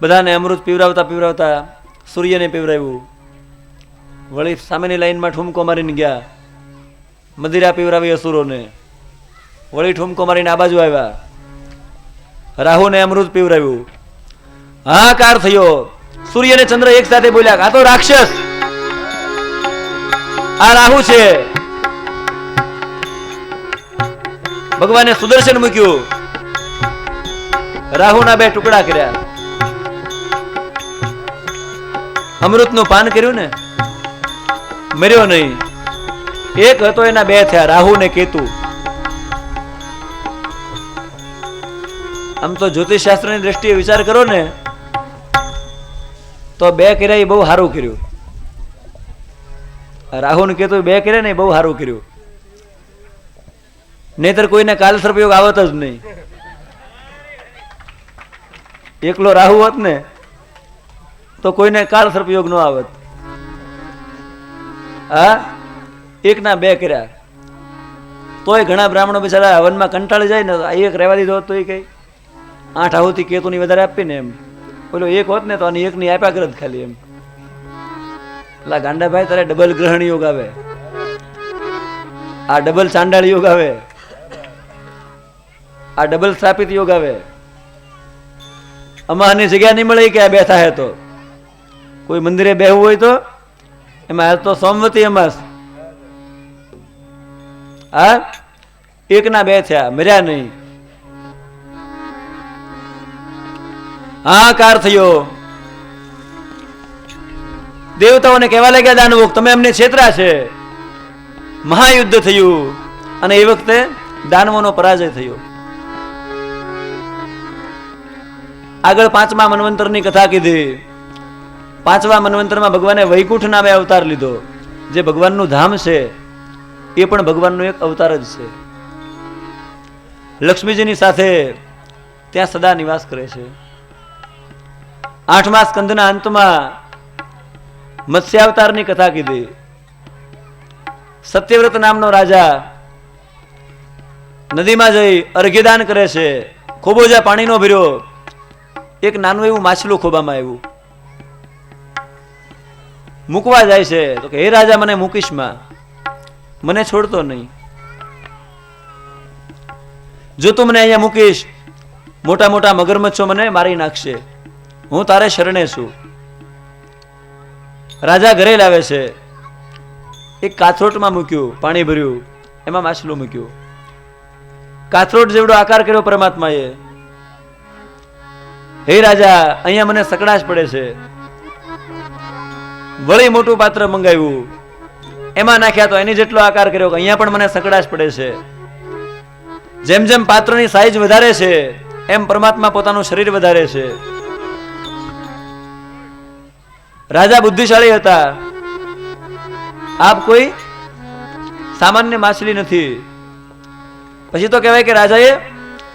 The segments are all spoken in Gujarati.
બધાને અમૃત પીવરાવતા પીવરાવતા સૂર્યને પીવરાવ્યું. વળી સામેની લાઈનમાં ઠુમકો મારીને ગયા. મદિરા પીવરાવી અસુરોને. વળી ઠુમકો મારીને આ બાજુ આવ્યા. રાહુને અમૃત પીવરાવ્યું. હાકાર થયો. સૂર્ય અને ચંદ્ર એક સાથે બોલ્યા, આ તો રાક્ષસ. આ રાહુ છે. ભગવાને સુદર્શન મૂક્યું. રાહુના બે ટુકડા કર્યા. અમૃતનું પાન કર્યું ને? મર્યો નહીં. એક હતો એના બે થયા રાહુ ને કેતુ. આમ તો જ્યોતિષ શાસ્ત્રની દ્રષ્ટિએ વિચાર કરો ને, તો બે કર્યા એ બહુ સારું કર્યું. રાહુ ને કેતુ બે કર્યા ને બહુ સારું કર્યું. નહીતર કોઈને કાલ સર્પયોગ આવત જ નહીં. એકલો રાહુ હોત ને તો કોઈને કાળ સર્પયોગ ન આવત હા? એકના બે કર્યા. તોય ઘણા બ્રાહ્મણો બિચારા હવનમાં કંટાળી જાય ને એક રહેવા દીધો તો એ કઈ. આઠ આહુતિ કેતુની વધારે આપીને એમ. ઓલો એક હોત ને તો આની એકની આપ્યા કરત ખાલી એમ. પેલા ગાંડાભાઈ, તારે ડબલ ગ્રહણ યોગ આવે. આ ડબલ ચાંડાળ યોગ આવે. આ ડબલ સ્થાપિત યોગ આવે. અમારની જગ્યા નહીં મળે કે આ બેઠા હે તો? કોઈ મંદિરે બેહવું હોય તો? એમાં આજ તો સોમવતી અમાસ. હા? એકના બે થયા, મર્યા નહીં. હાકાર થયો. દેવતાઓને કહેવા લાગ્યા દાનવો તમે અમને છેતરા છે. મહાયુદ્ધ થયું અને એ વખતે દાનવોનો પરાજય થયો. આગળ પાંચમા મનવંતરની કથા કીધી. પાંચમા મનવંતરમાં ભગવાને વૈકુંઠ નામે અવતાર લીધો. જે ભગવાનનું ધામ છે, એ પણ ભગવાનનો એક અવતાર જ છે. લક્ષ્મીજીની સાથે ત્યાં સદા નિવાસ કરે છે. આઠમા સ્કંદના અંતમાં મત્સ્યાવતારની કથા કીધી. સત્યવ્રત નામનો રાજા નદીમાં જઈ અર્ઘ્યદાન કરે છે. ખોબોજા પાણીનો ભર્યો. એક નાનું એવું માછલું ખોબામાં આવ્યું. મૂકવા જાય છે. તો કે, હે રાજા, મને મૂકીશમાં. મને છોડતો નહીં. જો તું મને અહીંયા મૂકીશ, મોટા મોટા મગરમચ્છો મને મારી નાખશે. હું તારે શરણે છું. રાજા ઘરે લાવે છે. એક કાથરોટમાં મૂક્યું, પાણી ભર્યું, એમાં માછલું મૂક્યું. કાથરોટ જેવડો આકાર કર્યો પરમાત્માએ. હે રાજા, અહીંયા મને સકડાશ પડે છે. વળી મોટું પાત્ર મંગાવ્યું. એમાં નાખ્યા તો એની જેટલો આકાર કર્યો અહીંયા પણ મને સકડાશ પડે છે. જેમ જેમ પાત્રની સાઈઝ વધારે છે, એમ પરમાત્મા પોતાનું શરીર વધારે છે. રાજા બુદ્ધિશાળી હતા. આપ કોઈ સામાન્ય માછલી નથી. પછી તો કહેવાય કે રાજાએ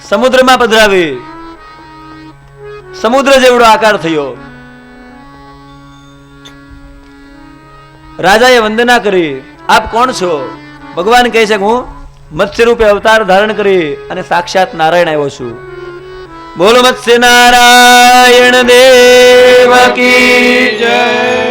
સમુદ્રમાં પધરાવી. સમુદ્ર જેવડો આકાર થયો. રાજાએ વંદના કરી. આપ કોણ છો? ભગવાન કહે છે હું મત્સ્ય રૂપે અવતાર ધારણ કરી અને સાક્ષાત નારાયણ આવ્યો છું. બોલો મત્સ્ય નારાયણ દેવ કી જય.